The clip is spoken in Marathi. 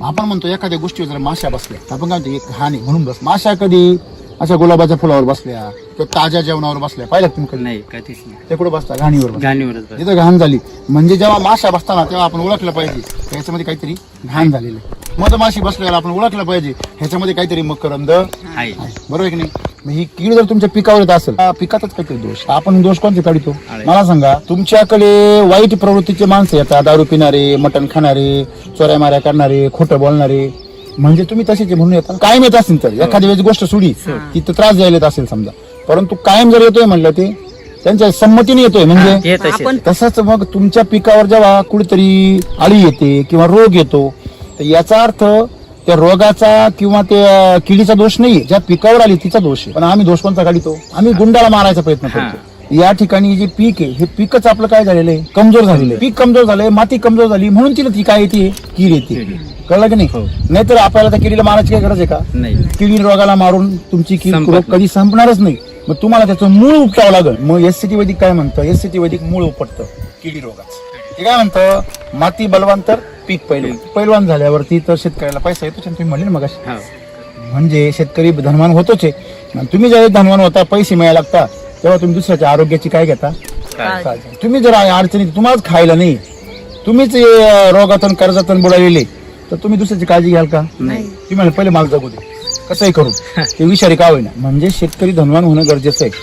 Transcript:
आपण म्हणतो एखाद्या गोष्टीवर जर माशा बसल्या तर आपण काय म्हणतो एक हानी म्हणून बस माशा कधी अशा गुलाबाच्या फुलावर बसल्या किंवा ताज्या जेवणावर बसल्या पाहिलं का तुम्ही कधी नाही कधीच नाही ते कुठं बसता घाणीवर. गाणीवरच बस जिथं घाण झाली म्हणजे जेव्हा माशा बसताना तेव्हा आपण ओळखलं पाहिजे ह्याच्यामध्ये काहीतरी घाण झालेलं आहे मधमाशी बसल्यावर आपण ओळखलं पाहिजे. ह्याच्यामध्ये काहीतरी मकरंद. आहे. बरोबर आहे की नाही? मग ही कीड जर तुमच्या पिकावर येत असेल त्या पिकातच काहीतरी दोष. आपण दोष कोणते काढतो. मला सांगा तुमच्याकडे वाईट प्रवृत्तीचे माणसं येतात दारू पिणारे मटण खाणारे चोऱ्या माऱ्या करणारे खोटं बोलणारे. म्हणजे तुम्ही तसेच आहे म्हणून येतात कायम येत असेल तर. एखादी वेळेस गोष्ट सुडी की तर त्रास द्यायला येत असेल समजा. परंतु कायम जर येतोय म्हणलं ते त्यांच्या संमतीने येतोय म्हणजे? तसंच. मग तुमच्या पिकावर जेव्हा कुठेतरी आळी येते किंवा रोग येतो तर याचा अर्थ त्या रोगाचा किंवा त्या किडीचा दोष नाही ज्या पिकावर आली तिचा दोष आहे. पण आम्ही दोष कोणता काढतो. आम्ही गुंडाला मारायचा प्रयत्न करतो. या ठिकाणी जे पीक आहे हे पीकच आपलं काय झालेलं आहे? कमजोर झालेलं आहे. पीक कमजोर झालंय माती कमजोर झाली म्हणून तिला ती काय येते? कीड येते. कळलं की नाही? हो. नाहीतर आपल्याला त्या किडीला मारायची काय गरज आहे का? नाही. किडी रोगाला मारून तुमची कीड रोग कधी संपणारच नाही. मग तुम्हाला त्याचं मूळ उपटावं लागेल. मग एस सी टी वैदिक काय म्हणतं? एस सी टी वैदिक मूळ उपटतं. किडी रोगाचं. ते काय म्हणतं? माती बलवान तर पीक पैलवान पैलवान झाल्यावरती तर शेतकऱ्याला पैसा येतो तुम्ही म्हणले ना मग हो. म्हणजे शेतकरी धनवान होतोच आहे. आणि तुम्ही ज्यावेळी धनवान होता पैसे मिळायला लागता तेव्हा तुम्ही दुसऱ्याच्या आरोग्याची काय घेता? काळजी. तुम्ही जर अडचणीत तुम्हालाच खायला नाही. तुम्हीच अं, रोगातून कर्जातून बुडालेले तर तुम्ही दुसऱ्याची काळजी घ्याल का? नाही. तुम्ही म्हणाल पहिले माल जगू दे. कसंही करू. ते विषारी का होईना. म्हणजे शेतकरी धनवान होणं गरजेचं आहे.